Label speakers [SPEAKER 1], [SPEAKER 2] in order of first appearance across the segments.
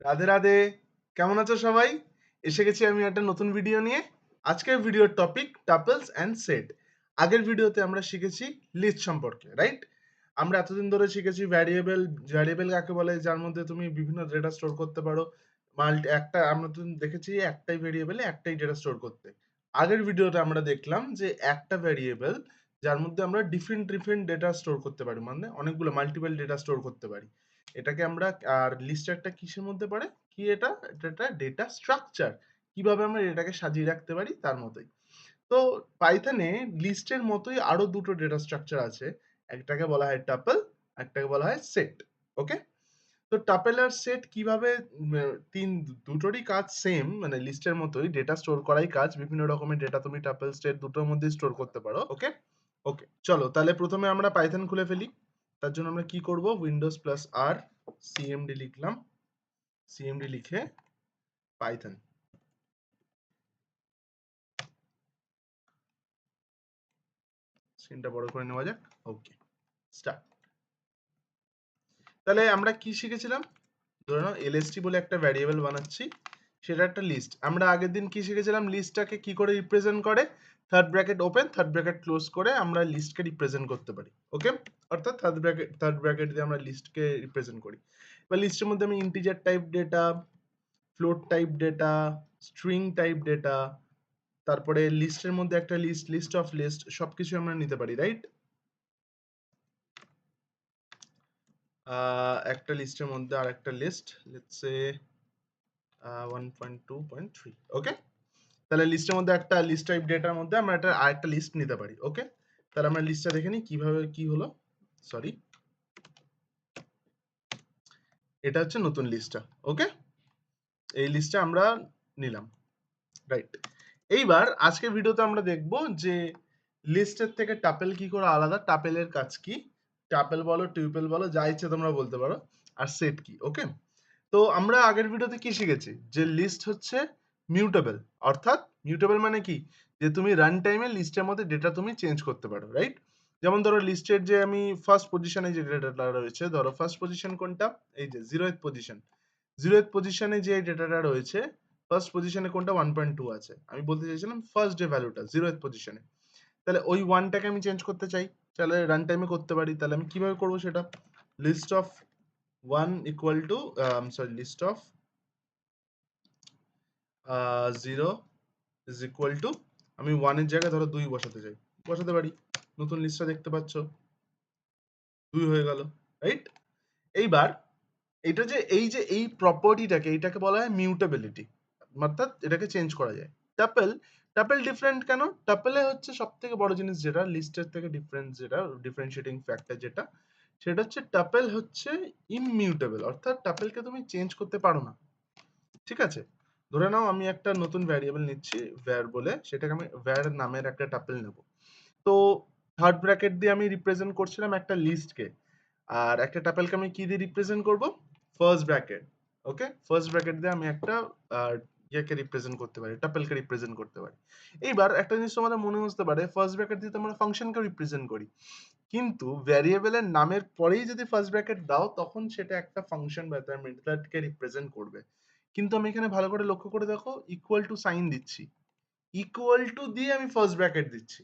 [SPEAKER 1] রাধে রাধে। কেমন আছো সবাই? এসে গেছি আমি একটা নতুন ভিডিও নিয়ে। আজকের ভিডিওর টপিক টাপলস অ্যান্ড সেট আগের ভিডিওতে আমরা শিখেছি লিস্ট সম্পর্কে রাইট আমরা এতদিন ধরে শিখেছি ভ্যারিয়েবল ভ্যারিয়েবল কাকে বলে, যার মধ্যে তুমি বিভিন্ন ডেটা স্টোর করতে পারো। মাল্টি একটা, আমরা তো দেখেছি একটাই ভ্যারিয়েবলে একটাই ডেটা স্টোর করতে। আগের ভিডিওতে আমরা দেখলাম যে একটা ভ্যারিয়েবল যার মধ্যে আমরা ডিফারেন্ট ডিফারেন্ট ডেটা স্টোর করতে পারি। মানে অনেকগুলো মাল্টিপল ডেটা স্টোর করতে পারি। এটাকে আমরা, আর লিস্ট একটা কিসের মধ্যে পড়ে? কি এটা? এটা একটা ডেটা স্ট্রাকচার কীভাবে আমরা এটাকে সাজিয়ে রাখতে পারি? তার মতোই। তো পাইথনে লিস্টের মতোই আরও দুটো ডেটা স্ট্রাকচার আছে। একটাকে বলা হয় টাপল একটাকে বলা হয় সেট ওকে তো টাপেল আর সেট কীভাবে তিন, দুটোরই কাজ সেম মানে লিস্টের মতোই ডেটা স্টোর করাই কাজ। বিভিন্ন রকমের ডেটা তুমি টাপেল সেট দুটোর মধ্যে স্টোর করতে পারো ওকে ওকে চলো তাহলে প্রথমে আমরা পাইথন খুলে ফেলি। তার জন্য আমরা কি করব? উইন্ডোজ প্লাস আর সিএমডি লিখলাম সিএমডি লিখে পাইথন স্ক্রিনটা বড় করে নেওয়া যাক। ওকে স্টার্ট তাহলে আমরা কি শিখেছিলাম? ধরে নাও এলএসটি বলে একটা ভ্যারিয়েবল বানাচ্ছি, সেটা একটা লিস্ট আমরা আগের দিন কি শিখেছিলাম? লিস্টটাকে কি করে রিপ্রেজেন্ট করে? Third bracket open third bracket close করে আমরা লিস্টকে রিপ্রেজেন্ট করতে পারি ওকে অর্থাৎ থার্ড ব্র্যাকেট থার্ড ব্র্যাকেট দিয়ে আমরা লিস্টকে রিপ্রেজেন্ট করি। এবার লিস্টের মধ্যে আমি integer type data float type data string type data তারপরে লিস্টের মধ্যে একটা লিস্ট লিস্ট অফ লিস্ট সবকিছু আমরা নিতে পারি রাইট একটা লিস্টের মধ্যে আর একটা list let's say one point two point three okay তাহলে লিস্টের মধ্যে একটা লিস্ট টাইপ ডেটার মধ্যে আমরা একটা, আরেকটা লিস্ট নিতে পারি ওকে তাহলে আমরা লিস্টটা দেখে নিই কীভাবে কি হলো সরি এটা হচ্ছে নতুন লিস্টটা ওকে এই লিস্টটা আমরা নিলাম রাইট এইবার আজকের ভিডিওতে আমরা দেখব যে লিস্টের থেকে টাপেল কি করে আলাদা টাপেলের কাজ কি? টাপেল বলো টিউপেল বলো, যা ইচ্ছে তোমরা বলতে পারো, আর সেট কি ওকে তো আমরা আগের ভিডিওতে কি শিখেছি? যে লিস্ট হচ্ছে মিউটেবল অর্থাৎ মিউটেবল মানে কি? যে তুমি রান টাইমে লিস্টের মধ্যে ডেটা তুমি চেঞ্জ করতে পারো রাইট যেমন ধরো লিস্টের যে আমি ফার্স্ট পজিশনে যে ডেটাটা রয়েছে, ধরো ফার্স্ট পজিশন কোনটা? এই যে zeroth position zeroth পজিশনে যে ডেটাটা রয়েছে ফার্স্ট পজিশনে কোনটা? ওয়ান পয়েন্ট টু আছে। আমি বলতে চাইছিলাম ফার্স্ট ডে ভ্যালুটা জিরো এথ পজিশনে তাহলে ওই ওয়ানটাকে আমি চেঞ্জ করতে চাই। তাহলে রান টাইমে করতে পারি। তাহলে আমি কীভাবে করব সেটা? List of one equal to sorry list of zero is equal to আমি ওয়ানের জায়গায় ধরো দুই বসাতে চাই। বসাতে পারি। নতুন লিস্টটা দেখতে পাচ্ছ। দুই হয়ে গেল রাইট এইবার এটা যে, এই যে, এই প্রপার্টিটাকে এইটাকে বলা হয় মিউটেবিলিটি অর্থাৎ এটাকে চেঞ্জ করা যায়। টাপেল টাপেল ডিফারেন্ট কেন? টাপেলে হচ্ছে সব থেকে বড় জিনিস যেটা লিস্টের থেকে ডিফারেন্স যেটা ডিফারেন্সিয়েটিং ফ্যাক্টর যেটা, সেটা হচ্ছে টাপেল হচ্ছে ইমিউটেবল অর্থাৎ টাপেলকে তুমি চেঞ্জ করতে পারো না। ঠিক আছে? ধরে নাও আমি একটা নতুন ভ্যারিয়েবল নিচ্ছি ভ্যার বলে, সেটাকে আমি ভ্যার নামের একটা টাপেল নেব। তো থার্ড ব্র্যাকেট দিয়ে আমি রিপ্রেজেন্ট করছিলাম একটা লিস্টকে আর একটা টাপেলকে আমি কি দিয়ে রিপ্রেজেন্ট করব? First bracket okay first bracket দিয়ে আমি একটা ইয়েকে রিপ্রেজেন্ট করতে পারি টাপেলকে রিপ্রেজেন্ট করতে পারি। এইবার একটা জিনিস তোমাদের মনে হতে পারে ফার্স্ট ব্র্যাকেট দিয়ে তো আমরা ফাংশনকে রিপ্রেজেন্ট করি। কিন্তু ভ্যারিয়েবলের নামের পরেই যদি ফার্স্ট ব্র্যাকেট দাও, তখন সেটা একটা ফাংশন বা তার মেথডকে রিপ্রেজেন্ট করবে। কিন্তু আমি এখানে ভালো করে লক্ষ্য করে দেখো ইকুয়াল টু সাইন দিচ্ছি। ইকুয়াল টু দিয়ে আমি ফার্স্ট ব্র্যাকেট দিচ্ছি।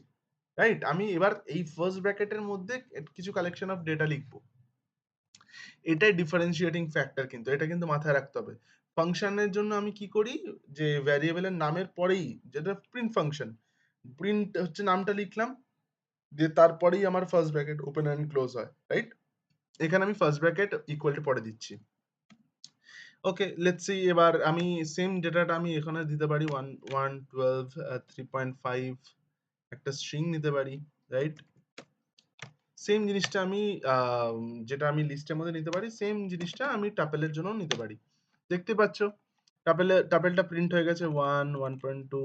[SPEAKER 1] রাইট আমি এবার এই ফার্স্ট ব্র্যাকেটের মধ্যে কিছু কালেকশন অফ ডেটা লিখব। এটাই ডিফারেন্সিয়েটিং ফ্যাক্টর কিন্তু, এটা কিন্তু মাথায় রাখতে হবে। ফাংশনের জন্য আমি কি করি? যে ভ্যারিয়েবলের নামের পরেই, যেটা প্রিন্ট ফাংশন প্রিন্ট হচ্ছে নামটা লিখলাম, দিয়ে তারপরেই আমার first bracket open and close হয়। রাইট এখানে আমি ফার্স্ট ব্র্যাকেট ইকুয়াল টু পরে দিচ্ছি। ওকে লেটস সি এবার আমি সেম ডেটাটা আমি এখানে দিতে পারি one one twelve three point five একটা স্ট্রিং নিতে পারি রাইট সেম জিনিসটা আমি যেটা আমি লিস্টের মধ্যে নিতে পারি সেম জিনিসটা আমি টাপেলের জন্য নিতে পারি। দেখতে পাচ্ছ? টাপেলে টাপেলটা প্রিন্ট হয়ে গেছে one one point two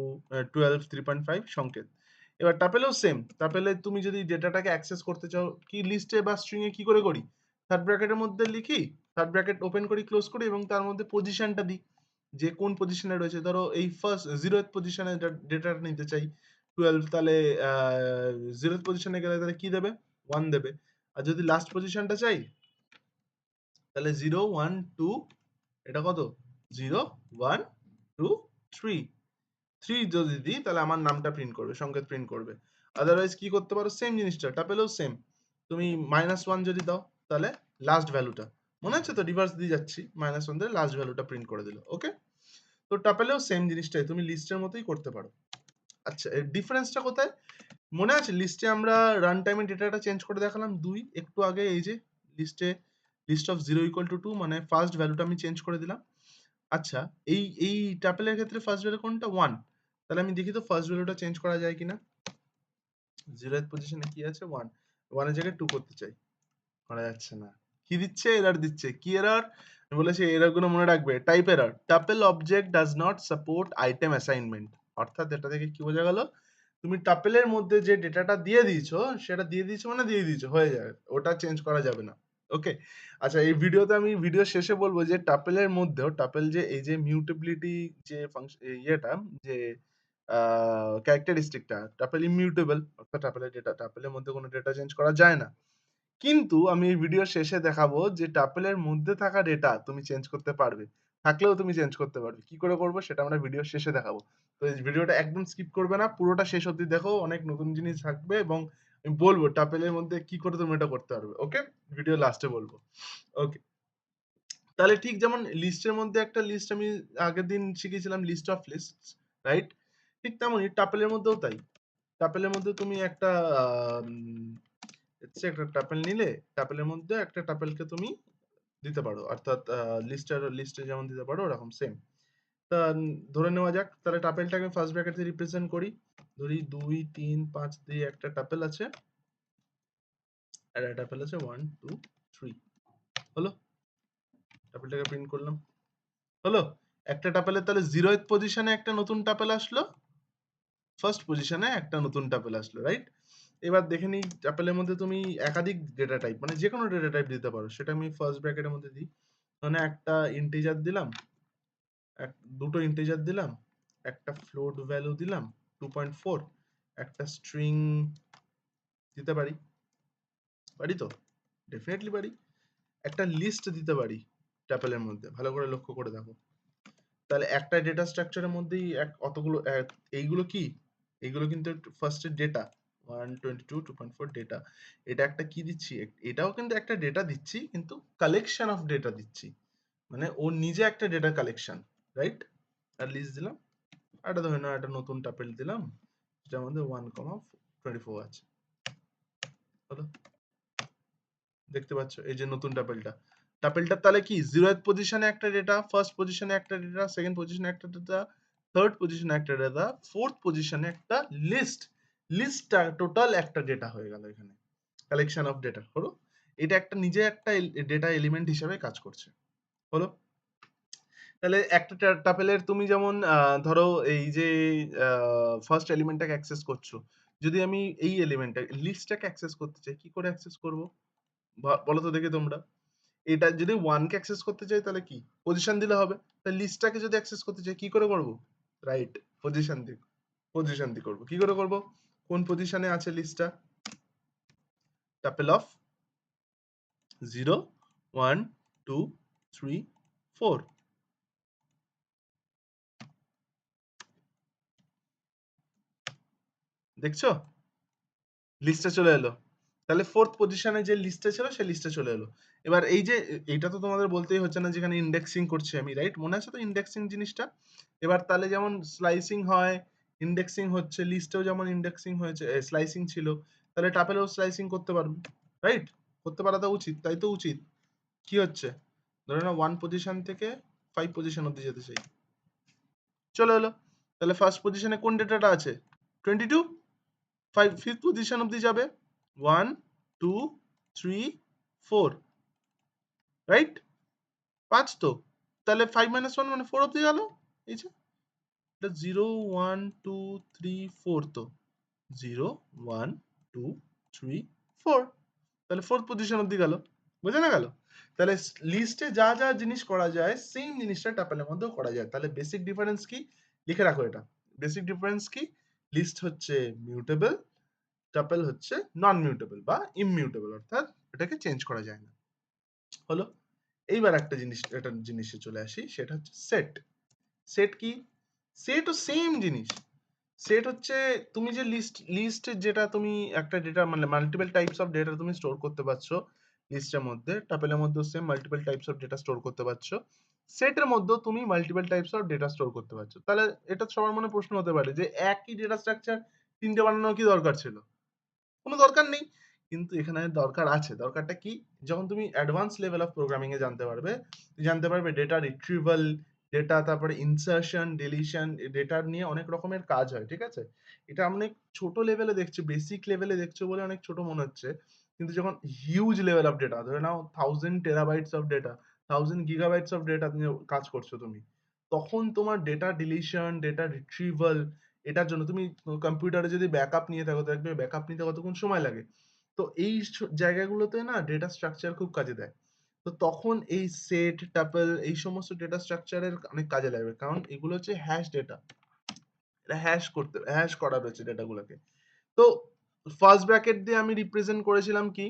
[SPEAKER 1] twelve three point five সংকেত। এবার টাপেলেও সেম টাপেলে তুমি যদি ডেটাটাকে অ্যাক্সেস করতে চাও, কি লিস্টে বা স্ট্রিং এ কি করে করি? থার্ড ব্র্যাকেটের মধ্যে লিখি থার্ড ব্র্যাকেট ওপেন করি ক্লোজ করি এবং তার মধ্যে পজিশনটা দিই। যে কোন পজিশনে রয়েছে, ধরো এই ফার্স্ট জিরো পজিশনে ডেটাটা নিতে চাই টুয়েলভ তাহলে জিরো পজিশনে গেলে তাহলে কি দেবে? ওয়ান দেবে। আর যদি লাস্ট পজিশনটা চাই, তাহলে জিরো ওয়ান টু এটা কত? Zero one two three three যদি দিই, তাহলে আমার নামটা প্রিন্ট করবে, সংকেত প্রিন্ট করবে। আদারওয়াইজ কি করতে পারো? সেম জিনিসটা টাপেলেও সেম তুমি মাইনাস ওয়ান যদি দাও তাহলে লাস্ট ভ্যালুটা মনে হচ্ছে তো? রিভার্স দিয়ে যাচ্ছি মাইনাস ওয়ান দিয়ে লাস্ট ভ্যালুটা প্রিন্ট করে দিল ওকে তো টাপেলেও সেম জিনিসটাই, তুমি লিস্টের মতোই করতে পারো। আচ্ছা এর ডিফারেন্সটা কোথায়? মনে আছে লিস্টে আমরা রান টাইমে ডেটাটা চেঞ্জ করে দেখালাম, দুই, একটু আগে এই যে লিস্টে list of zero equal to two মানে ফার্স্ট ভ্যালুটা আমি চেঞ্জ করে দিলাম। আচ্ছা এই এই টাপেলের ক্ষেত্রে ফার্স্ট ভ্যালু কোনটা? ওয়ান তাহলে আমি দেখি তো ফার্স্ট ভ্যালুটা চেঞ্জ করা যায় কিনা। জিরো পজিশনে কি আছে? ওয়ান ওয়ানের জায়গায় টু করতে চাই। করা যাচ্ছে না। কি দিচ্ছে? এরার দিচ্ছে। কি এরার বলেছে এরারগুলো মনে রাখবে। Type error tuple object does not support item assignment অর্থাৎ এটা থেকে কি বোঝা গেল? তুমি টাপেলের মধ্যে যে ডেটাটা দিয়ে দিয়েছ, সেটা দিয়ে দিয়েছ মানে দিয়ে দিয়েছ। হয়ে যাবে। ওটা চেঞ্জ করা যাবে না। ওকে আচ্ছা এই ভিডিওতে আমি ভিডিও শেষে বলব যে টাপেলের মধ্যেও টাপেল যে এই যে মিউটেবিলিটি যে ফাংশন ইয়েটা, যে ক্যারেক্টারিস্টিকটা টাপেল ইমিউটেবল অর্থাৎ টাপেলের ডেটা টাপেলের মধ্যে কোনো ডেটা চেঞ্জ করা যায় না। কিন্তু আমি এই ভিডিও শেষে দেখাবো যে টাপেলের মধ্যে থাকা ডেটা তুমি চেঞ্জ করতে পারবে। থাকলেও তুমি চেঞ্জ করতে পারবে। কি করে করব সেটা আমরা ভিডিও শেষে দেখাবো। তো এই ভিডিওটা একদম স্কিপ করবে না, পুরোটা শেষ অবধি দেখো, অনেক নতুন জিনিস থাকবে এবং আমি বলব টাপেলের মধ্যে কি করে তুমি এটা করতে পারবে ওকে ভিডিও লাস্টে বলব। ওকে তাহলে ঠিক যেমন লিস্টের মধ্যে একটা লিস্ট আমি আগের দিন শিখেছিলাম লিস্ট অফ লিস্ট রাইট ঠিক তেমনই টাপেলের মধ্যেও তাই। টাপেলের মধ্যে তুমি একটা হচ্ছে একটা টাপেল নিলে টাপেলের মধ্যে একটা টাপেলকে তুমি দিতে পারো। অর্থাৎ লিস্টের লিস্টে যেমন দিতে পারো, ওরকম সেম তা, ধরে নেওয়া যাক, তাহলে টাপেলটাকে ফার্স্ট ব্র্যাকেট রিপ্রেজেন্ট করি। ধরি দুই, তিন, পাঁচ দিয়ে একটা টাপেল আছে। একটা টাপেল আছে ওয়ান টু থ্রি হলো? টাপেলটাকে প্রিন্ট করলাম। হলো? একটা টাপেলের তাহলে জিরো পজিশনে একটা নতুন টাপেল আসলো। ফার্স্ট পজিশনে একটা নতুন টাপেল আসলো রাইট এবার দেখে নিই টাপেলের মধ্যে তুমি একাধিক ডেটা টাইপ মানে যে কোনো ডেটা টাইপ দিতে পারো। সেটা আমি ফার্স্ট ব্র্যাকেটের মধ্যে দিই। মানে একটা ইন্টিজার দিলাম, এক, দুটো ইন্টিজার দিলাম, একটা ফ্লোট ভ্যালু দিলাম টু পয়েন্ট ফোর একটা স্ট্রিং দিতে পারি। পারি তো? ডেফিনেটলি পারি। একটা লিস্ট দিতে পারি ট্যাপেলের মধ্যে। ভালো করে লক্ষ্য করে দেখো। তাহলে একটা ডেটা স্ট্রাকচারের মধ্যেই এক, অতগুলো এইগুলো কি? এইগুলো কিন্তু ফার্স্টের data one twenty two two point four data এটা একটা কি দিচ্ছি? এটাও কিন্তু একটা ডেটা দিচ্ছি, কিন্তু কালেকশন অফ ডেটা দিচ্ছি। মানে ও নিজে একটা ডেটা কালেকশন রাইট আর লিস্ট দিলাম। একটা ধরে নাও, একটা নতুন টাপেল দিলাম যেটা আমাদের ওয়ান কমা টোয়েন্টি ফোর আছে দেখতে পাচ্ছ? এই যে নতুন টাপেলটা টাপেলটা তাহলে কি? জিরো পজিশনে একটা ডেটা ফার্স্ট পজিশনে একটা ডেটা সেকেন্ড পজিশনে একটা ডেটা থার্ড পজিশনে একটা ডেটা ফোর্থ পজিশনে একটা লিস্ট লিস্টটা টোটাল একটা ডেটা হয়ে গেল এখানে। কালেকশন অফ ডেটা হলো? এটা একটা নিজে একটা ডেটা এলিমেন্ট হিসেবে কাজ করছে, হলো? তাহলে একটা টাপেলের তুমি যেমন ধরো এই যে ফার্স্ট এলিমেন্টটাকে অ্যাক্সেস করছ, যদি আমি এই এলিমেন্টটা লিস্টটাকে অ্যাক্সেস করতে চাই, কি করে অ্যাক্সেস করব? বলো তো দেখি তোমরা। এটা যদি ওয়ানকে অ্যাক্সেস করতে চাই, তাহলে কি? পজিশন দিলে হবে। তাহলে লিস্টটাকে যদি অ্যাক্সেস করতে চাই, কি করে করব? রাইট পজিশন দিয়ে পজিশন দিয়ে করব। কি করে করব? কোন পজিশনে আছে লিস্টটা tuple of zero one two three four দেখছ? লিস্টে চলে এলো। তাহলে ফোর্থ পজিশনে যে লিস্টে ছিল, সেই লিস্টে চলে এলো। এবার এই যে, এইটা তো তোমাদের বলতেই হচ্ছে না যেখানে ইন্ডেক্সিং করছি আমি রাইট মনে আছে তো ইন্ডেক্সিং জিনিসটা? এবার তাহলে যেমন স্লাইসিং হয় ইন্ডেক্সিং হচ্ছে লিস্টেও যেমন ইন্ডেক্সিং হয়েছে স্লাইসিং ছিল, তাহলে টাপেলেও স্লাইসিং করতে পারব রাইট করতে পারা তো উচিত, তাই তো উচিত। কি হচ্ছে? ধরে না ওয়ান পজিশন থেকে ফাইভ পজিশন অব্দি যেতে চাই। চলে এলো, তাহলে ফার্স্ট পজিশনে কোন ডেটাটা আছে? Twenty two five fifth position অব্দি যাবে one two three four right পাঁচ তো, তাহলে ফাইভ মাইনাস ওয়ান মানে ফোর অব্দি গেল, এই যে। এটা zero one two three four তো। Zero one two three four. তাহলে ফোর্থ পজিশন অব্দি গেল। বোঝা গেল? তাহলে লিস্টে যা যা জিনিস করা যায় সেম জিনিসটা টাপেলের মধ্যেও করা যায়। তাহলে বেসিক ডিফারেন্স কি? লিখে রাখো এটা। বেসিক ডিফারেন্স কি? লিস্ট হচ্ছে মিউটেবল টাপেল হচ্ছে নন মিউটেবল বা ইমিউটেবল অর্থাৎ এটাকে চেঞ্জ করা যায় না। হলো? এইবার একটা জিনিস, একটা জিনিসে চলে আসি, সেটা হচ্ছে সেট সেট কি? সেটও সেম জিনিস। সেট হচ্ছে, তুমি যে লিস্ট লিস্ট যেটা তুমি একটা ডেটা মানে মাল্টিপল টাইপস অফ ডেটা তুমি স্টোর করতে পারছ লিস্টের মধ্যে টাপেলের মধ্যে same multiple types of data store করতে পারছ। সেটের মধ্যেও তুমি multiple types of data store করতে পারছ। তাহলে এটা সবার মনে প্রশ্ন হতে পারে যে একই ডেটা স্ট্রাকচার তিনটে বানানোর কি দরকার ছিল? কোনো দরকার নেই। কিন্তু এখানে দরকার আছে। দরকারটা কি? যখন তুমি অ্যাডভান্স লেভেল অফ প্রোগ্রামিং এ জানতে পারবে জানতে পারবে ডেটা রিট্রিভাল ডেটা তারপরে ইনসার্শন ডিলিশন ডেটা নিয়ে অনেক রকমের কাজ হয়, ঠিক আছে? এটা অনেক ছোট লেভেলে দেখছ বেসিক লেভেলে দেখছ বলে অনেক ছোট মনে হচ্ছে, কিন্তু যখন হিউজ লেভেল অফ ডেটা ধরে নাও thousand terabytes of data thousand gigabytes of data নিয়ে কাজ করছ তুমি, তখন তোমার ডেটা ডিলিশন ডেটা রিট্রিভাল এটার জন্য তুমি কম্পিউটারে যদি ব্যাকআপ নিয়ে থাকো দেখবে ব্যাকআপ নিতে কতক্ষণ সময় লাগে? তো এই জায়গাগুলোতে না ডেটা স্ট্রাকচার খুব কাজে দেয়। তো তখন এই সেট টাপল এই সমস্ত ডেটা স্ট্রাকচারের অনেক কাজে লাগবে। কারণ এগুলো হচ্ছে হ্যাশ ডেটা এটা হ্যাশ করতে হ্যাশ করা রয়েছে ডেটাগুলোকে তো ফার্স্ট ব্র্যাকেট দিয়ে আমি রিপ্রেজেন্ট করেছিলাম কি?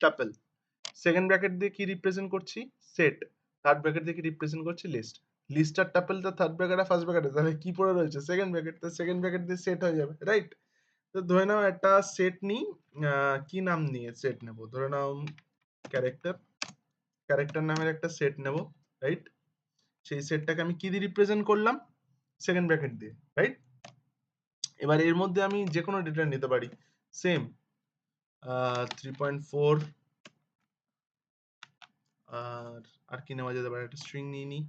[SPEAKER 1] টাপল সেকেন্ড ব্র্যাকেট দিয়ে কি রিপ্রেজেন্ট করছি? সেট থার্ড ব্র্যাকেট দিয়ে কি রিপ্রেজেন্ট করছি? লিস্ট লিস্ট আর তো থার্ড ব্র্যাকেট আর ফার্স্ট ব্র্যাকেটে তাহলে কি পড়ে রয়েছে? সেকেন্ড ব্র্যাকেট তো সেকেন্ড ব্র্যাকেট দিয়ে সেট হয়ে যাবে রাইট তো ধরে নাও একটা সেট নিই কি নাম নিয়ে সেট নেব? ধরে নাও ক্যারেক্টার ক্যারেক্টার নামের একটা সেট নেব রাইট সেই সেটটাকে আমি কি দিয়ে রিপ্রেজেন্ট করলাম? সেকেন্ড ব্র্যাকেট দিয়ে রাইট এবার এর মধ্যে আমি যে কোনো ডেটা নিতে পারি সেম থ্রি পয়েন্ট ফোর আর আর কি নেওয়া যেতে পারে? একটা স্ট্রিং নিয়ে নিই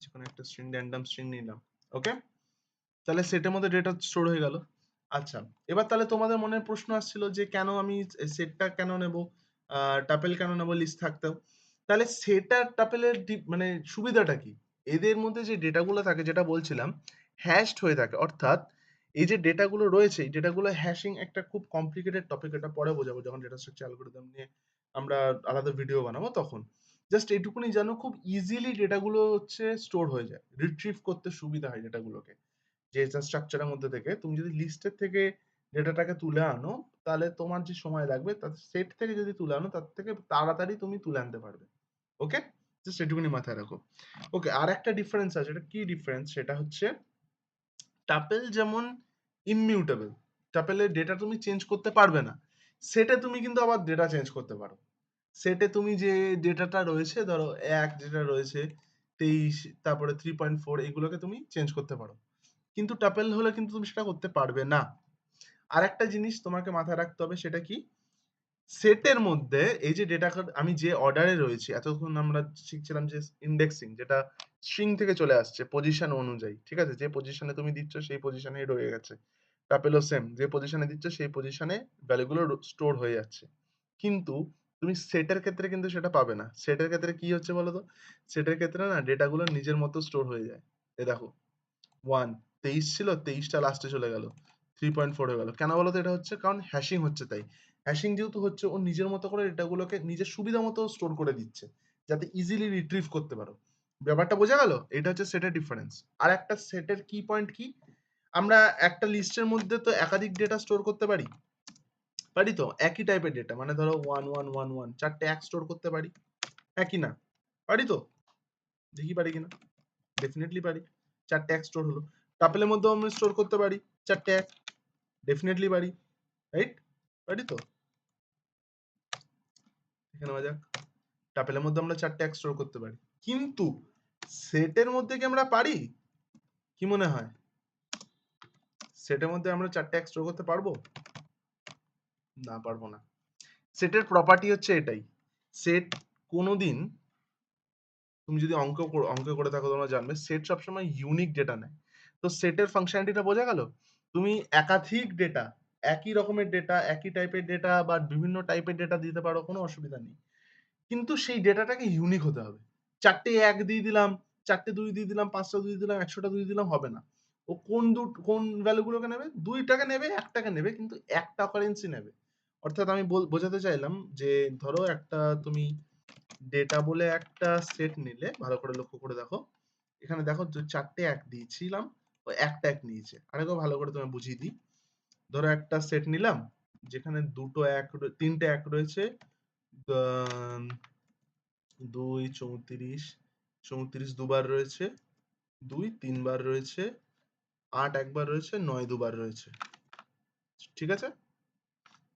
[SPEAKER 1] যে কোনো একটা স্ট্রিং র্যান্ডম স্ট্রিং নিলাম ওকে তাহলে সেটের মধ্যে ডেটা স্টোর হয়ে গেল। আচ্ছা এবার তাহলে তোমাদের মনে প্রশ্ন আসছিল যে কেন আমি সেটটা কেন নেব? টাপেল কেন নেব লিস্ট থাকতেও তাহলে সেটা টাপেলের মানে সুবিধাটা কি? এদের মধ্যে যে ডেটাগুলো থাকে, যেটা বলছিলাম হ্যাশড হয়ে থাকে, অর্থাৎ এই যে ডেটাগুলো রয়েছে, এই ডেটাগুলো হ্যাশিং একটা খুব কমপ্লিকেটেড টপিক এটা পরে বোঝাবো যখন ডেটা স্ট্রাকচার অ্যালগরিদম নিয়ে আমরা আলাদা ভিডিও বানাবো তখন। জাস্ট এইটুকুনি জানো খুব ইজিলি ডেটাগুলো হচ্ছে স্টোর হয়ে যায় রিট্রিভ করতে সুবিধা হয় ডেটাগুলোকে যে স্ট্রাকচারের মধ্যে থেকে। তুমি যদি লিস্টের থেকে ডেটাটাকে তুলে আনো, তাহলে তোমার যে সময় লাগবে, তার সেট থেকে যদি তুলে আনো, তার থেকে তাড়াতাড়ি তুমি তুলে আনতে পারবে। ওকে জাস্ট এটুকুনি মাথায় রাখো। ওকে আর একটা ডিফারেন্স আছে, এটা কি ডিফারেন্স সেটা হচ্ছে টাপেল যেমন ইমিউটেবল টাপেলের ডেটা তুমি চেঞ্জ করতে পারবে না। সেটে তুমি কিন্তু আবার ডেটা চেঞ্জ করতে পারো। সেটে তুমি যে ডেটাটা রয়েছে, ধরো এক, যেটা রয়েছে তেইশ, তারপরে থ্রি পয়েন্ট ফোর এগুলোকে তুমি চেঞ্জ করতে পারো। কিন্তু টাপেল হলে কিন্তু তুমি সেটা করতে পারবে না। আর একটা জিনিস তোমাকে মাথায় রাখতে হবে সেটা কি? সেটের মধ্যে এই যে ডেটা আমি যে অর্ডারে রয়েছি, এতক্ষণ আমরা শিখছিলাম যে ইন্ডেক্সিং যেটা স্ট্রিং থেকে চলে আসছে পজিশন অনুযায়ী, ঠিক আছে? যে পজিশনে তুমি দিচ্ছ সেই পজিশনেই রয়ে গেছে। টাপেলও সেম যে পজিশনে দিচ্ছ সেই পজিশনে ভ্যালুগুলো স্টোর হয়ে যাচ্ছে। কিন্তু তুমি সেটের ক্ষেত্রে কিন্তু সেটা পাবে না। সেটের ক্ষেত্রে কি হচ্ছে বলো তো সেটের ক্ষেত্রে না ডেটাগুলো নিজের মতো স্টোর হয়ে যায়। এ দেখো ওয়ান তেইশ ছিল, তেইশটা লাস্টে চলে গেল। থ্রি পয়েন্ট ফোর হয়ে গেল। কেন বলো তো? এটা হচ্ছে কারণ হ্যাশিং হচ্ছে তাই। হ্যাশিং যেহেতু হচ্ছে, ও নিজের মতো করে ডেটাগুলোকে নিজের সুবিধা মতো স্টোর করে দিচ্ছে, যাতে ইজিলি রিট্রিভ করতে পারো। ব্যাপারটা বোঝা গেল? এটা হচ্ছে সেটের ডিফারেন্স আর একটা সেটের কি পয়েন্ট কি? আমরা একটা লিস্টের মধ্যে তো একাধিক ডেটা স্টোর করতে পারি। পারি তো? একই টাইপের ডেটা মানে ধরো ওয়ান ওয়ান ওয়ান ওয়ান চারটে এক স্টোর করতে পারি। একই না? পারি তো? দেখি পারি কিনা? ডেফিনেটলি পারি। চারটে এক স্টোর হলো। টাপেলের মধ্যেও আমি স্টোর করতে পারি। চারটে এক। ডেফিনেটলি পারি রাইট পারি তো? এখানে নেওয়া যাক। টাপেলের মধ্যে আমরা চারটে এক স্টোর করতে পারি। কিন্তু সেটের মধ্যে কি আমরা পারি? কি মনে হয়? সেটের মধ্যে আমরা চারটে এক স্টোর করতে পারব? না পারব না। সেটের প্রপার্টি হচ্ছে এটাই। সেট কোনোদিন তুমি যদি অঙ্ক অঙ্ক করে থাকো তোমরা জানবে সেট সবসময় ইউনিক ডেটা নেয়। তো সেটের ফাংশনালিটিটা বোঝা গেল? তুমি একাধিক ডেটা একই রকমের ডেটা একই টাইপের ডেটা বা বিভিন্ন টাইপের ডেটা দিতে পারো, কোনো অসুবিধা নেই। কিন্তু সেই ডেটাটাকে ইউনিক হতে হবে। চারটে এক দিয়ে দিলাম, চারটে দুই দিয়ে দিলাম, পাঁচটা দুই দিলাম, একশোটা দুই দিলাম, হবে না। ও কোন দু, কোন ভ্যালুগুলোকে নেবে? দুইটাকে নেবে, একটাকে নেবে, কিন্তু একটা কারেন্সি নেবে। অর্থাৎ আমি বোঝাতে চাইলাম যে, ধরো একটা তুমি ডেটা বলে একটা সেট নিলে, ভালো করে লক্ষ্য করে দেখো। এখানে দেখো চারটে এক দিয়েছিলাম একটা এক নিয়েছে। আরেকবার ভালো করে তোমায় বুঝিয়ে দিই। ধরো একটা সেট নিলাম, যেখানে দুটো এক তিনটে এক রয়েছে। দুই, চৌত্রিশ চৌত্রিশ দুবার রয়েছে। দুই, তিনবার রয়েছে। আট একবার রয়েছে, নয় দুবার রয়েছে। ঠিক আছে?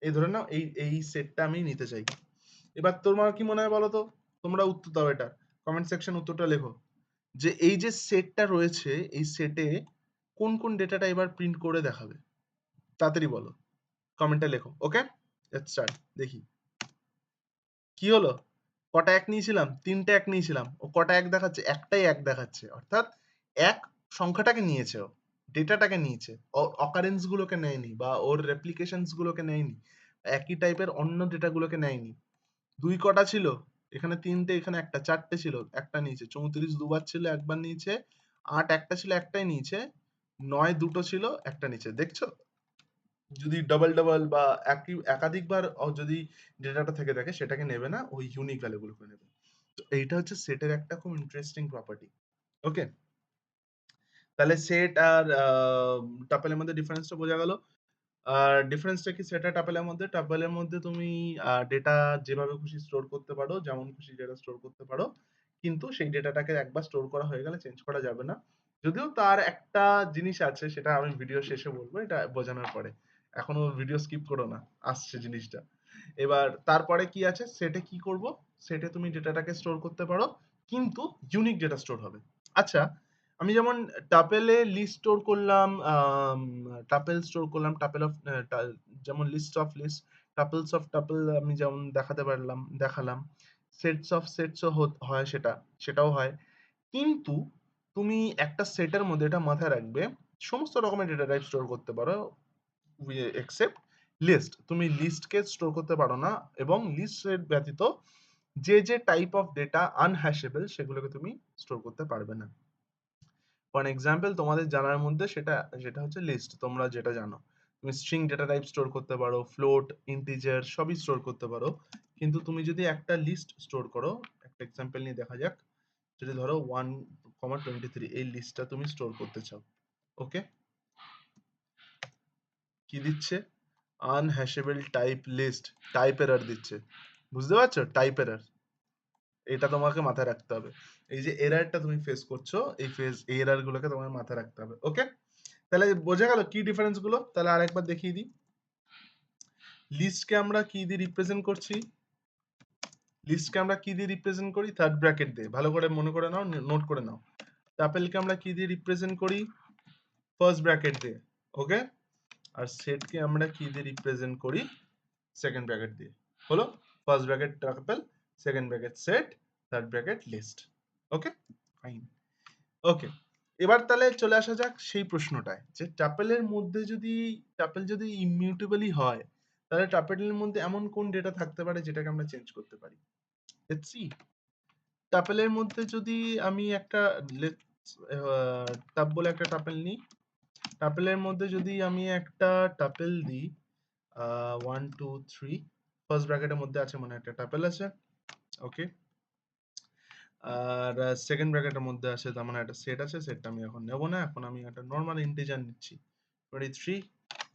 [SPEAKER 1] এই ধরে নাও, এই এই সেটটা আমি নিতে চাই। এবার তোমার কি মনে হয় বলো তো? তোমরা উত্তর দাও এটা। কমেন্ট সেকশন উত্তরটা লেখো। যে এই যে সেটটা রয়েছে, এই সেটে কোন কোন ডেটাটা এবার প্রিন্ট করে দেখাবে? তাড়াতাড়ি বলো। কমেন্টে লেখো ওকে স্টার্ট দেখি। কি হলো? কটা এক নিয়েছিলাম? তিনটে এক নিয়েছিলাম। ও কটা এক দেখাচ্ছে? একটাই এক দেখাচ্ছে। অর্থাৎ এক সংখ্যাটাকে নিয়েছে ও ডেটাটাকে নিয়েছে। অকারেন্স গুলোকে নেয়নি বা ওর রেপ্লিকেশনস গুলোকে নেয়নি। একই টাইপের অন্য ডেটাগুলোকে নেয়নি। দুই কটা ছিল, এখানে তিনটে, এখানে একটা, চারটে ছিল, একটা নিয়েছে। চৌত্রিশ দুবার ছিল, একবার নিয়েছে। আট একটা ছিল, একটাই নিয়েছে। নয় দুটো ছিল, একটা নিচে, দেখছ? যদি ডাবল ডাবল বা একই, একাধিকবার যদি ডেটাটা থেকে থাকে সেটাকে নেবে না, ওই ইউনিক ভ্যালুগুলোকে নেবে। তো এইটা হচ্ছে সেটের একটা খুব ইন্টারেস্টিং প্রপার্টি ওকে তাহলে সেট আর টাপেলের মধ্যে ডিফারেন্সটা বোঝা গেল। আর ডিফারেন্সটা কি সেট টাপেলের মধ্যে? টাপেলের মধ্যে তুমি ডেটা যেভাবে খুশি স্টোর করতে পারো, যেমন খুশি ডেটা স্টোর করতে পারো, কিন্তু সেই ডেটাটাকে একবার স্টোর করা হয়ে গেলে চেঞ্জ করা যাবে না। যদিও তার একটা জিনিস আছে, সেটা আমি ভিডিও শেষে বলব, এটা বোঝানোর পরে। এখনও ভিডিও স্কিপ করো না, আসছে জিনিসটা। এবার তারপরে কি আছে? সেটে কি করব? সেটে তুমি ডেটাটাকে স্টোর করতে পারো, কিন্তু ইউনিক ডেটা স্টোর হবে। আচ্ছা আমি যেমন টাপেলে লিস্ট স্টোর করলাম টাপেল স্টোর করলাম টাপেল অফ যেমন list of list tuples of tuple আমি যেমন দেখাতে পারলাম, দেখালাম সেটস অফ সেটসও হয় সেটা, সেটাও হয়। কিন্তু তুমি একটা সেটের মধ্যে এটা মাথায় রাখবে, সমস্ত রকমের ডেটা টাইপ স্টোর করতে পারো এক্সেপ্ট লিস্ট তুমি লিস্টকে স্টোর করতে পারো না এবং লিস্টের ব্যতীত যে যে টাইপ অফ ডেটা আনহ্যাশেবল সেগুলোকে তুমি স্টোর করতে পারবে না। ফর এক্সাম্পল তোমাদের জানার মধ্যে সেটা যেটা হচ্ছে লিস্ট তোমরা যেটা জানো, তুমি স্ট্রিং ডেটা টাইপ স্টোর করতে পারো ফ্লোট ইন্টিজার সবই স্টোর করতে পারো, কিন্তু তুমি যদি একটা লিস্ট স্টোর করো, একটা এক্সাম্পল নিয়ে দেখা যাক, যদি ধরো ওয়ান কমা টোয়েন্টি থ্রি এই লিস্টটা তুমি স্টোর করতে চাও ওকে কি দিচ্ছে? Unhashable type list type error দিচ্ছে, বুঝতে পারছ? টাইপ এরর এটা তোমাকে মাথায় রাখতে হবে, এই যে এরারটা তুমি ফেস করছ, এই ফেস এই এরার গুলোকে তোমার মাথায় রাখতে হবে ওকে তাহলে বোঝা গেল কি ডিফারেন্সগুলো? তাহলে আরেকবার দেখিয়ে দিই লিস্টকে আমরা কি দিয়ে রিপ্রেজেন্ট করছি? লিস্টকে আমরা কি দিয়ে রিপ্রেজেন্ট করি? থার্ড ব্র্যাকেট দিয়ে। ভালো করে মনে করে নাও নোট করে নাও। টাপেলকে আমরা কি দিয়ে রিপ্রেজেন্ট করি? ফার্স্ট ব্র্যাকেট দিয়ে ওকে আর সেটকে আমরা কি দিয়ে রিপ্রেজেন্ট করি? সেকেন্ড ব্র্যাকেট দিয়ে। হলো? First bracket tuple second bracket set third bracket list okay fine okay এবার তাহলে চলে আসা যাক সেই প্রশ্নটায়, যে টাপেলের মধ্যে যদি টাপেল যদি ইমিউটেবলই হয়, তাহলে টাপেলের মধ্যে এমন কোন ডেটা থাকতে পারে যেটাকে আমরা চেঞ্জ করতে পারি? লেটস সি টাপেলের মধ্যে যদি আমি একটা টাপ বলে একটা টাপেল নিই। টাপেলের মধ্যে যদি আমি একটা টাপেল দিই ওয়ান টু থ্রি ফার্স্ট ব্র্যাকেটের মধ্যে আছে মানে একটা টাপেল আছে ওকে আর সেকেন্ড ব্র্যাকেটের মধ্যে আছে তার মানে একটা সেট আছে সেটটা আমি এখন নেব না, এখন আমি একটা নর্মাল ইন্টিজার নিচ্ছি। টোয়েন্টি থ্রি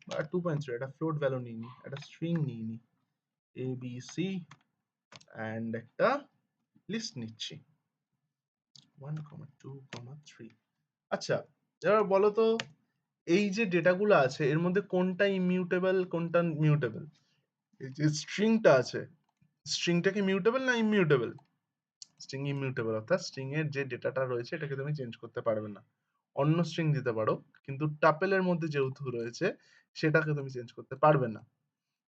[SPEAKER 1] বা টু পয়েন্ট থ্রি একটা ফ্লোট ভ্যালু নিয়ে নি, একটা স্ট্রিং নিয়ে নি। এ বি সি অ্যান্ড একটা লিস্ট নিচ্ছি। One comma two comma three আচ্ছা এবার বলো তো এই যে ডেটাগুলো আছে, এর মধ্যে কোনটা ইমিউটেবল কোনটা মিউটেবল এই যে স্ট্রিংটা আছে স্ট্রিংটা কি মিউটেবল না ইমিউটেবল স্ট্রিং ইমিউটেবল অর্থাৎ স্ট্রিং এর যে ডেটাটা রয়েছে, এটাকে তুমি চেঞ্জ করতে পারবে না। অন্য স্ট্রিং দিতে পারো, কিন্তু টাপেলের মধ্যে যেহেতু রয়েছে, সেটাকে তুমি চেঞ্জ করতে পারবে না।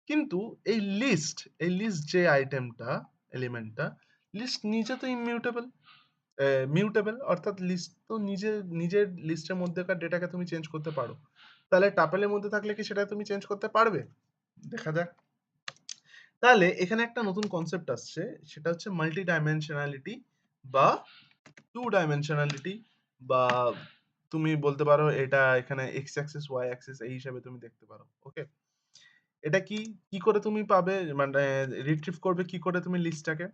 [SPEAKER 1] কিন্তু এই লিস্ট এই লিস্ট যে আইটেমটা এলিমেন্টটা লিস্ট নিজে তো ইমিউটেবল মিউটেবল অর্থাৎ লিস্ট তো নিজে, নিজের লিস্টের মধ্যেকার ডেটাকে তুমি চেঞ্জ করতে পারো। তাহলে টাপেলের মধ্যে থাকলে কি সেটা তুমি চেঞ্জ করতে পারবে? দেখা যাক। তাহলে এখানে একটা নতুন কনসেপ্ট আসছে, সেটা হচ্ছে মাল্টি ডাইমেনশনালিটি বা টু ডাইমেনশনালিটি বা তুমি বলতে পারো এটা এখানে এক্স অ্যাক্সিস ওয়াই অ্যাক্সিস এই হিসাবে তুমি দেখতে পারো ওকে এটা কি কি করে তুমি পাবে? মানে রিট্রিভ করবে কি করে তুমি লিস্টটাকে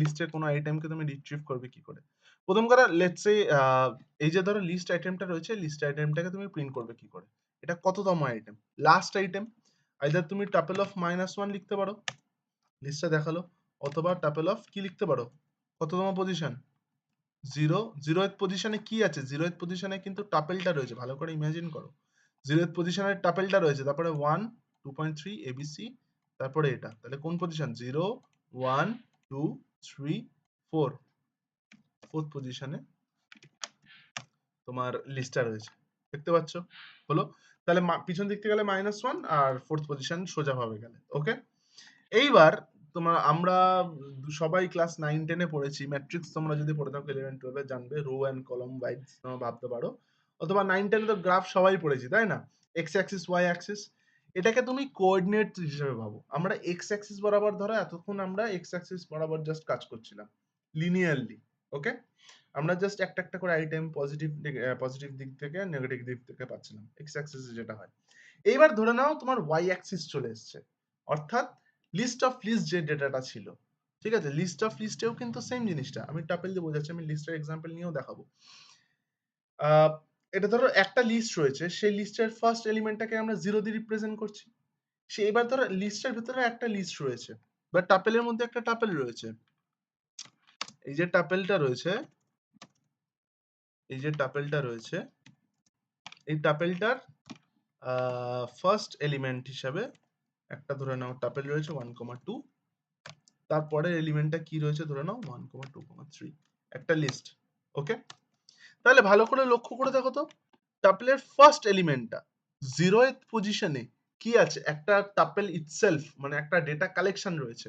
[SPEAKER 1] লিস্টের কোনো আইটেমকে তুমি রিট্রিভ করবে কি করে? প্রথম কথা লেটস সে এই যে ধরো লিস্ট আইটেমটা রয়েছে লিস্ট আইটেমটাকে তুমি প্রিন্ট করবে কি করে? এটা কততম আইটেম লাস্ট আইটেম আইদার তুমি টাপেল অফ মাইনাস ওয়ান লিখতে পারো লিস্টটা দেখাল, অথবা টাপেল অফ কি লিখতে পারো? কততম পজিশন জিরো জিরো এথ পজিশনে কি আছে? জিরো এথ পজিশনে কিন্তু টাপেলটা রয়েছে, ভালো করে ইমাজিন করো। জিরো এথ পজিশনে টাপেলটা রয়েছে, তারপরে one two point three ABC তারপরে এটা। তাহলে কোন position zero one two three four fourth পজিশনে তোমার লিস্টটা রয়েছে। দেখতে পাচ্ছ? হলো? তাহলে পিছন দিক থেকে গেলে মাইনাস ওয়ান আর ফোর্থ পজিশন সোজা ভাবে গেলে। ওকে এইবার তোমার আমরা সবাই ক্লাস নাইন টেনে পড়েছি। ম্যাট্রিক্স তোমরা যদি পড়ে থাকো ইলেভেন টুয়েলভে জানবে। রো অ্যান্ড কলম ওয়াইজ তোমরা ভাবতে পারো। অথবা নাইন টেনে তো গ্রাফ সবাই পড়েছি, তাই না? এক্স অ্যাক্সিস ওয়াই অ্যাক্সিস এটাকে তুমি কোঅর্ডিনেট হিসেবে ভাবো। আমরা এক্স অ্যাক্সিস বরাবর ধরো এতক্ষণ আমরা এক্স অ্যাক্সিস বরাবর জাস্ট কাজ করছিলাম। লিনিয়ারলি ওকে আমরা জাস্ট একটা একটা করে আইটেম পজিটিভ পজিটিভ দিক থেকে নেগেটিভ দিক থেকে পাচ্ছিলাম এক্স অ্যাক্সিস যেটা হয়। এইবার ধরে নাও তোমার ওয়াই অ্যাক্সিস চলে এসছে। অর্থাৎ লিস্ট অফ লিস্ট যে ডেটাটা ছিল, ঠিক আছে? লিস্ট অফ লিস্টেও কিন্তু সেম জিনিসটা। আমি টাপেল দিয়ে বোঝাচ্ছি, আমি লিস্টের এক্সাম্পল নিয়েও দেখাবো। এটা ধরো একটা লিস্ট রয়েছে, সেই লিস্টের ফার্স্ট এলিমেন্টটাকে আমরা জিরো দিয়ে রিপ্রেজেন্ট করছি। সে এবার ধরো লিস্টের ভিতরে একটা লিস্ট রয়েছে, বা টাপেলের মধ্যে একটা টাপেল রয়েছে। এই যে টাপেলটা রয়েছে, এই যে টাপেলটা রয়েছে, এই টাপেলটার ফার্স্ট এলিমেন্ট হিসাবে একটা ধরে নাও টাপেল রয়েছে ওয়ান কমা টু তারপরের এলিমেন্টটা কি রয়েছে ধরে নাও one comma two comma three একটা লিস্ট ওকে তাহলে ভালো করে লক্ষ্য করে দেখো তো টাপেলের ফার্স্ট এলিমেন্টটা জিরো পজিশনে কি আছে? একটা টাপেল ইটসেলফ মানে একটা ডেটা কালেকশন রয়েছে।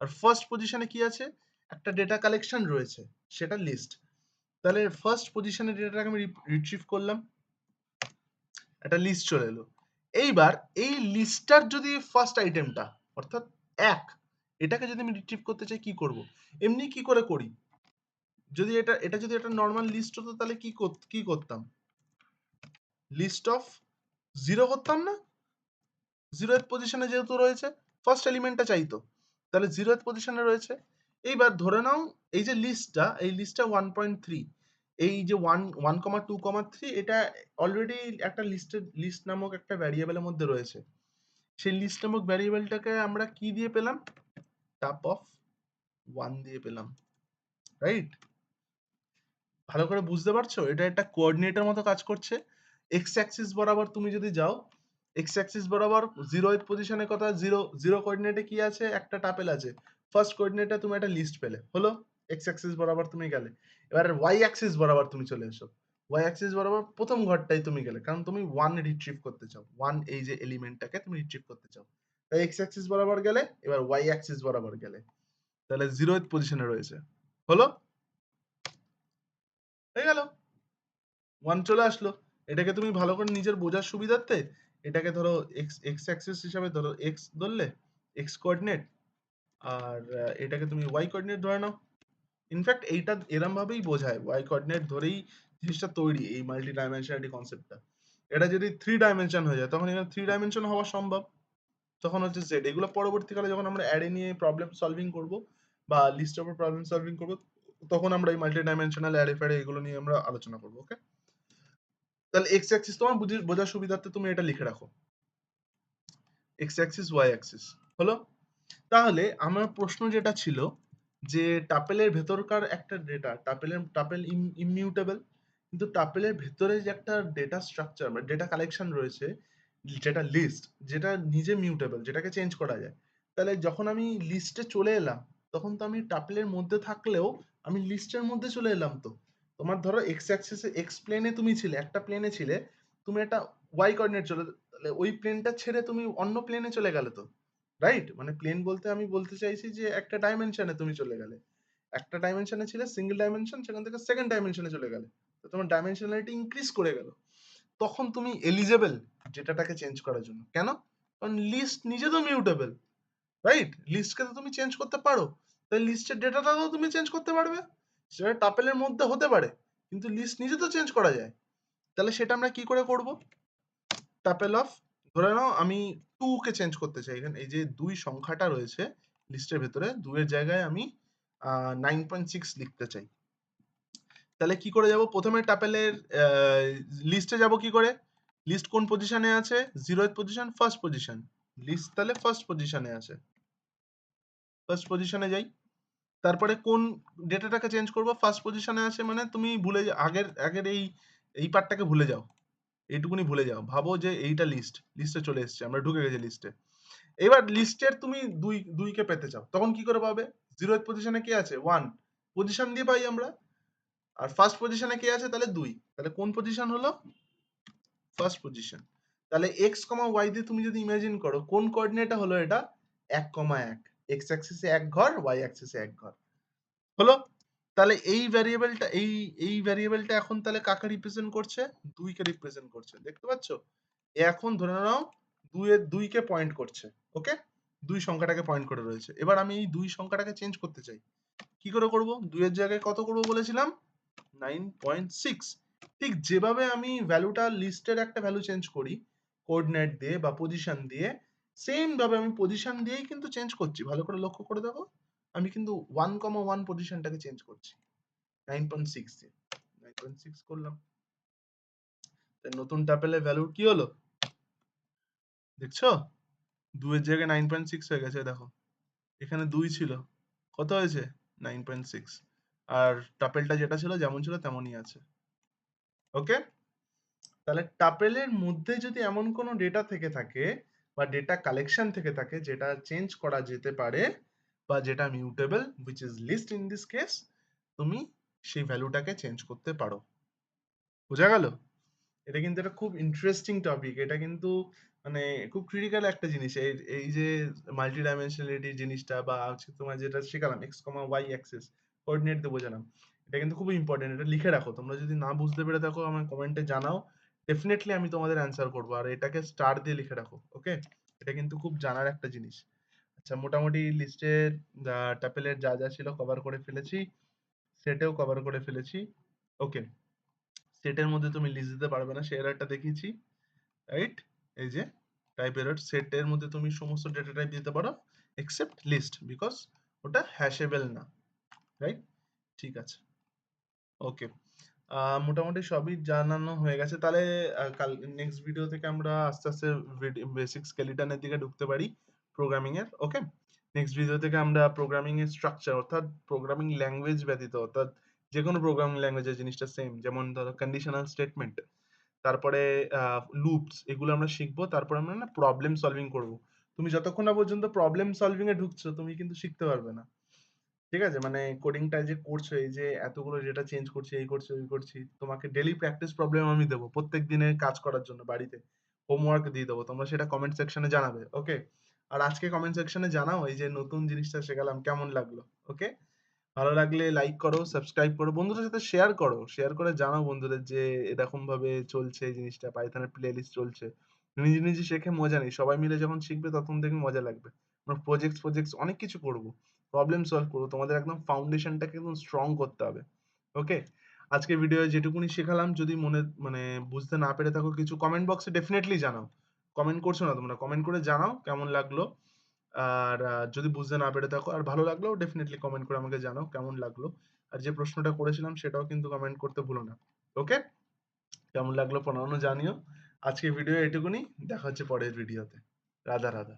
[SPEAKER 1] আর ফার্স্ট পজিশনে কি আছে? একটা ডেটা কালেকশন রয়েছে, সেটা লিস্ট তাহলে ফার্স্ট পজিশনে ডেটাটাকে আমি রিট্রিভ করলাম, একটা লিস্ট চলে এলো। এইবার এই লিস্টটার যদি ফার্স্ট আইটেমটা অর্থাৎ এক, এটাকে যদি আমি রিট্রিভ করতে চাই, কি করব? এমনি কি করে করি? যদি এটা এটা যদি একটা নর্মাল লিস্ট হতো, তাহলে কি কি করতাম? লিস্ট অফ জিরো করতাম না? জিরো এর পজিশনে যেহেতু রয়েছে ফার্স্ট এলিমেন্টটা চাইতো। তাহলে জিরো এর পজিশনে রয়েছে। এইবার ধরে নাও, এই যে লিস্টটা এই লিস্টটা ওয়ান পয়েন্ট থ্রি এই যে one one comma two comma three এটা অলরেডি একটা লিস্টের লিস্ট নামক একটা ভ্যারিয়েবলের মধ্যে রয়েছে। সেই লিস্ট নামক ভ্যারিয়েবলটাকে আমরা কি দিয়ে পেলাম? টাপ অফ ওয়ান দিয়ে পেলাম। রাইট ভালো করে বুঝতে পারছ? এটা একটা কোঅর্ডিনেটের মতো কাজ করছে। এক্স অ্যাক্সিস বরাবর তুমি যদি যাও এক্স অ্যাক্সিস বরাবর জিরো এর পজিশনে কথা জিরো জিরো কোঅর্ডিনেটে কি আছে? একটা টাপেল আছে। ফার্স্ট কোঅর্ডিনেটে তুমি একটা লিস্ট পেলে। হলো? এক্স অ্যাক্সিস বরাবর তুমি গেলে। এবার ওয়াই অ্যাক্সিস বরাবর তুমি চলে এসো। ওয়াই অ্যাক্সিস বরাবর প্রথম ঘরটাই তুমি গেলে। কারণ তুমি ওয়ান রিট্রিভ করতে চাও। ওয়ান এই যে এলিমেন্টটাকে তুমি রিট্রিভ করতে চাও। তাই এক্স অ্যাক্সিস বরাবর গেলে, এবার ওয়াই অ্যাক্সিস বরাবর গেলে। তাহলে জিরো পজিশনে রয়েছে। হলো? হয়ে গেল। ওয়ান চলে আসলো। এটাকে তুমি ভালো করে নিজের বোঝার সুবিধার্থে এটাকে ধরো এক্স এক্স অ্যাক্সিস হিসাবে ধরো এক্স ধরলে এক্স কোঅর্ডিনেট আর এটাকে তুমি ওয়াই কোঅর্ডিনেট ধরে নাও। ইনফ্যাক্ট এইটা এরম ভাবেই বোঝায়। ওয়াই কোঅর্ডিনেট ধরেই জিনিসটা তৈরি এই মাল্টি ডাইমেনশনালিটি কনসেপ্টটা এটা যদি থ্রি ডাইমেনশন হয়ে যায়, তখন এখানে থ্রি ডাইমেনশন হওয়া সম্ভব। তখন হচ্ছে জেড এগুলো পরবর্তীকালে যখন আমরা অ্যারে নিয়ে প্রবলেম সলভিং করব বা লিস্টের উপর প্রবলেম সলভিং করব তখন আমরা এই মাল্টি ডাইমেনশনাল অ্যারে ফ্যারে এগুলো নিয়ে আমরা আলোচনা করব ওকে তাহলে এক্স অ্যাক্সিস তোমার বুঝে, বোঝার সুবিধার্থে তুমি এটা লিখে রাখো। এক্স অ্যাক্সিস ওয়াই অ্যাক্সিস হলো? তাহলে আমার প্রশ্ন যেটা ছিল যে টাপেলের ভেতরকার একটা ডেটা টাপেলের টাপেল ইমিউটেবল কিন্তু টাপেলের ভেতরে যে একটা ডেটা স্ট্রাকচার মানে ডেটা কালেকশন রয়েছে, যেটা লিস্ট যেটা নিজে মিউটেবল যেটাকে চেঞ্জ করা যায়, তাহলে যখন আমি লিস্টে চলে এলাম, তখন তো আমি টাপেলের মধ্যে থাকলেও আমি লিস্টের মধ্যে চলে এলাম তো। তোমার ধরো এক্স অ্যাক্সিসে এক্স প্লেনে তুমি ছিলে, একটা প্লেনে ছিলে, তুমি একটা ওয়াই কোঅর্ডিনেট চলে, তাহলে ওই প্লেনটা ছেড়ে তুমি অন্য প্লেনে চলে গেলে তো। রাইট মানে প্লেন বলতে আমি বলতে চাইছি যে একটা ডাইমেনশনে তুমি চলে গেলে। একটা ডাইমেনশনে ছিলে সিঙ্গেল ডাইমেনশন সেখান থেকে সেকেন্ড ডাইমেনশনে চলে গেলে। তো তোমার ডাইমেনশনালিটি ইনক্রিজ করে গেল। তখন তুমি এলিজেবল ডেটাটাকে চেঞ্জ করার জন্য। কেন? কারণ লিস্ট নিজে তো মিউটেবল রাইট লিস্টকে তো তুমি চেঞ্জ করতে পারো। তাই লিস্টের ডেটাটাও তুমি চেঞ্জ করতে পারবে। সেটা টাপেলের মধ্যে হতে পারে, কিন্তু লিস্ট নিজে তো চেঞ্জ করা যায়। তাহলে সেটা আমরা কি করে করব? টাপেল অফ ধরে নাও আমি টু কে চেঞ্জ করতে চাই। এখানে এই যে দুই সংখ্যাটা রয়েছে লিস্টের ভেতরে, দুইয়ের জায়গায় আমি নাইন পয়েন্ট সিক্স লিখতে চাই। তাহলে কি করে যাব? প্রথমে টাপেলের লিস্টে যাব কি করে? লিস্ট কোন পজিশনে আছে? Zero position first position list তাহলে ফার্স্ট পজিশনে আছে। ফার্স্ট পজিশনে যাই। তারপরে কোন ডেটাটাকে চেঞ্জ করব? ফার্স্ট পজিশনে আছে মানে তুমি ভুলে যা- আগের আগের এই এই পার্টটাকে ভুলে যাও। এইটুকুনি ভুলে যাও। ভাবো যে এইটা লিস্ট লিস্টে চলে এসেছে, আমরা ঢুকে গেছি লিস্টে এবার লিস্টের তুমি দুই, দুইকে পেতে চাও। তখন কি করে পাবে? জিরো পজিশনে কে আছে? ওয়ান পজিশন দিয়ে পাই আমরা। আর ফার্স্ট পজিশনে কে আছে? তাহলে দুই। তাহলে কোন পজিশন হলো? ফার্স্ট পজিশন তাহলে এক্স কমা ওয়াই দিয়ে তুমি যদি ইমাজিন করো, কোন কোঅর্ডিনেটটা হলো এটা? এক কমা এক। এক্স অ্যাক্সিসে এক ঘর ওয়াই অ্যাক্সিসে এক ঘর। হলো? তাহলে এই ভ্যারিয়েবলটা এই এই ভ্যারিয়েবলটা এখন তাহলে কাকে রিপ্রেজেন্ট করছে? দুইকে রিপ্রেজেন্ট করছে, দেখতে পাচ্ছ? এখন ধরে নাও দুইয়ের দুইকে পয়েন্ট করছে ওকে দুই সংখ্যাটাকে পয়েন্ট করে রয়েছে। এবার আমি এই দুই সংখ্যাটাকে চেঞ্জ করতে চাই। কি করে করব? দুইয়ের জায়গায় কত করব বলেছিলাম? নাইন পয়েন্ট সিক্স ঠিক যেভাবে আমি ভ্যালুটা লিস্টের একটা ভ্যালু চেঞ্জ করি কোঅর্ডিনেট দিয়ে বা পজিশন দিয়ে সেম ভাবে আমি পজিশন দিয়েই কিন্তু চেঞ্জ করছি। ভালো করে লক্ষ্য করে দেখো, আমি কিন্তু ওয়ান কমা ওয়ান পজিশনটাকে চেঞ্জ করছি। নাইন পয়েন্ট সিক্স নাইন করলাম। নতুন টাপেলের ভ্যালু কি হলো? দেখছ? দুয়ের জায়গায় নাইন পয়েন্ট সিক্স হয়ে গেছে, দেখো। এখানে দুই ছিল। কত হয়েছে? নাইন পয়েন্ট সিক্স আর টাপেলটা যেটা ছিল, যেমন ছিল, তেমনই আছে। ওকে তাহলে টাপেলের মধ্যে যদি এমন কোনো ডেটা থেকে থাকে বা ডেটা কালেকশন থেকে থাকে, যেটা চেঞ্জ করা যেতে পারে বা যেটা mutable which is list in this case তুমি সেই ভ্যালুটাকে চেঞ্জ করতে পারো। বোঝা গেল? এটা কিন্তু একটা খুব ইন্টারেস্টিং টপিক এটা কিন্তু মানে খুব ক্রিটিক্যাল একটা জিনিস। এই এই যে মাল্টি ডাইমেনশনালিটি জিনিসটা বা হচ্ছে তোমার যেটা শেখালাম X comma Y axis coordinate দিয়ে বোঝালাম। এটা কিন্তু খুব ইম্পর্টেন্ট এটা লিখে রাখো। তোমরা যদি না বুঝতে পেরে থাকো আমার কমেন্টে জানাও। ডেফিনেটলি আমি তোমাদের অ্যান্সার করব। আর এটাকে স্টার দিয়ে লিখে রাখো ওকে এটা কিন্তু খুব জানার একটা জিনিস। আচ্ছা মোটামুটি লিস্টের টাপেলের যা যা ছিল কভার করে ফেলেছি। সেটেও কভার করে ফেলেছি ওকে সেটের মধ্যে তুমি লিস্ট দিতে পারবে না সে এররটা দেখিয়েছি রাইট এই যে টাইপ এরর সেটের মধ্যে তুমি সমস্ত ডেটা টাইপ দিতে পারো এক্সেপ্ট লিস্ট বিকজ ওটা হ্যাশেবল না রাইট ঠিক আছে ওকে মোটামুটি সবই জানানো হয়ে গেছে। তাহলে কাল নেক্সট ভিডিও থেকে আমরা আস্তে আস্তে বেসিক স্কেলিটনের দিকে ঢুকতে পারি প্রোগ্রামিং এর ওকে নেক্সট ভিডিও থেকে আমরা প্রোগ্রামিং এর স্ট্রাকচার অর্থাৎ প্রোগ্রামিং ল্যাঙ্গুয়েজ ব্যতীত, অর্থাৎ যে কোনো প্রোগ্রামিং ল্যাঙ্গুয়েজের জিনিসটা সেম যেমন ধরো কন্ডিশনাল স্টেটমেন্ট তারপরে লুপস এগুলো আমরা শিখব, তারপরে আমরা না প্রবলেম সলভিং করব। তুমি যতক্ষণ না পর্যন্ত প্রবলেম সলভিং এ ঢুকছো, তুমি কিন্তু শিখতে পারবে না। ঠিক আছে? মানে কোডিংটা যে করছ, এই যে এতগুলো ডেটা চেঞ্জ করছি, এই করছি, ওই করছি, তোমাকে ডেলি প্র্যাকটিস প্রবলেম আমি দেবো প্রত্যেক দিনের কাজ করার জন্য বাড়িতে। হোমওয়ার্ক দিয়ে দেবো, তোমরা সেটা কমেন্ট সেকশনে জানাবে ওকে আর আজকে কমেন্ট সেকশনে জানাও এই যে নতুন জিনিসটা শেখালাম, কেমন লাগল ওকে ভালো লাগলে লাইক করো সাবস্ক্রাইব করো, বন্ধুদের সাথে শেয়ার করো শেয়ার করে জানাও বন্ধুদের যে এরকম ভাবে চলছে এই জিনিসটা পাইথনের প্লে লিস্ট চলছে। নিজে নিজে শেখে মজা নেই, সবাই মিলে যখন শিখবে তখন দেখবে মজা লাগবে। আমরা প্রজেক্ট অনেক কিছু করব। প্রবলেম সলভ করব, তোমাদের একদম ফাউন্ডেশনটাকে একদম স্ট্রং করতে হবে ওকে আজকে ভিডিও যেটুকুনি শেখালাম, যদি মনে মানে বুঝতে না পেরে থাকো কিছু কমেন্ট বক্সে ডেফিনেটলি জানাও কমেন্ট করছ না তোমরা কমেন্ট করে জানাও কেমন লাগল, আর যদি বুঝতে না পেরে থাকো আর ভালো লাগলেও ডেফিনেটলি কমেন্ট করে আমাকে জানাও কেমন লাগল, আর যে প্রশ্নটা করেছিলাম সেটাও কিন্তু কমেন্ট করতে ভুলো না ওকে কেমন লাগল পড়ানো জানিও আজকে ভিডিও এটুকুনি, দেখা হচ্ছে পরের ভিডিওতে রাধা রাধা।